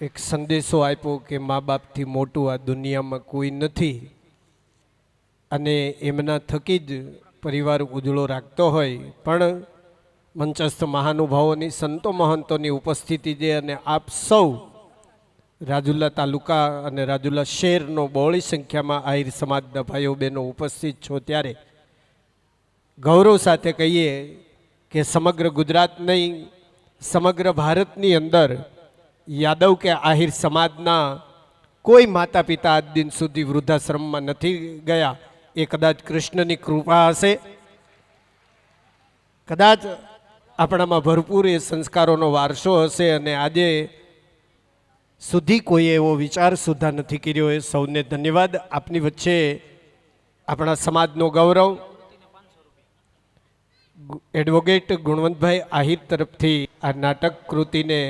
એક સંદેશો આપ્યો કે મા બાપથી મોટું આ દુનિયામાં કોઈ નથી. અને એમના થકી જ પરિવાર ઉજળો રાખતો હોય. પણ મંચસ્થ મહાનુભાવોની, સંતો મહંતોની ઉપસ્થિતિ છે અને આપ સૌ રાજુલા તાલુકા અને રાજુલા શહેરનો બહોળી સંખ્યામાં આહિર સમાજના ભાઈઓ, બહેનો ઉપસ્થિત છો ત્યારે ગૌરવ સાથે કહીએ કે સમગ્ર ગુજરાત નહીં, સમગ્ર ભારતની અંદર યાદવ કે આહિર સમાજના કોઈ માતા પિતા આજ દિન સુધી વૃદ્ધાશ્રમમાં નથી ગયા, એ કદાચ કૃષ્ણની કૃપા હશે? કદાચ આપણામાં ભરપૂર એ સંસ્કારોનો વારસો હશે અને આજે સુધી કોઈ એવો વિચાર સુધા નથી કર્યો, એ સૌને ધન્યવાદ. આપની વચ્ચે આપણા સમાજનો ગૌરવ. એડવોકેટ ગુણવંતભાઈ આહિર તરફથી આ નાટક કૃતિને